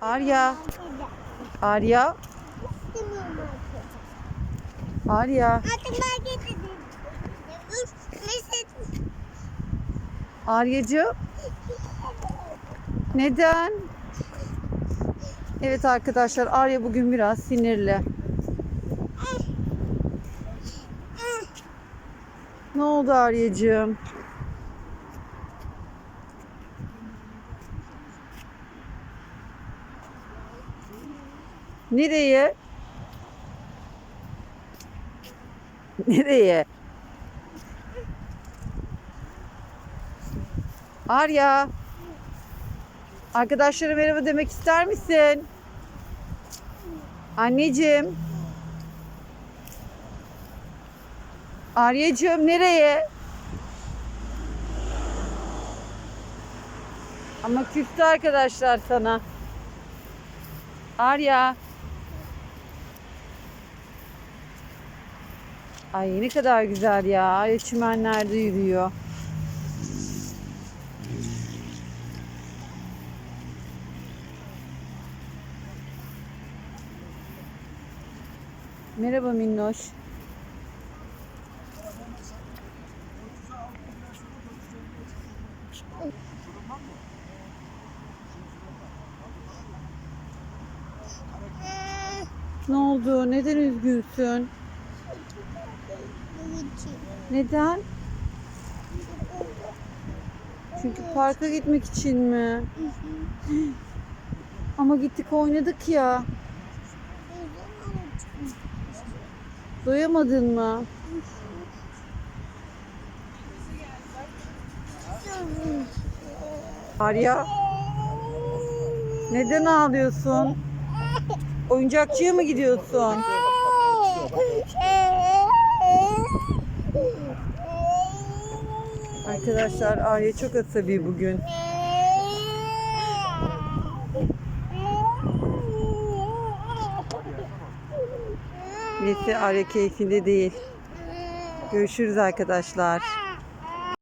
Arya. Arya. Arya. Aryacığım. Neden? Evet arkadaşlar Arya bugün biraz sinirli. Ne oldu Aryacığım? Nereye? Nereye? Arya. Arkadaşlara merhaba demek ister misin? Anneciğim. Aryacığım nereye? Ama küstü arkadaşlar sana. Arya. Ay ne kadar güzel ya. Çimenlerde yürüyor. Merhaba Minnoş. Ne oldu? Neden üzgünsün? Neden? Çünkü parka gitmek için mi? Ama gittik oynadık ya. Doyamadın mı? Arya, neden ağlıyorsun? Oyuncakçıya mı gidiyorsun? Arkadaşlar Arya çok asabi bugün. Neyse Arya keyfinde değil. Görüşürüz arkadaşlar.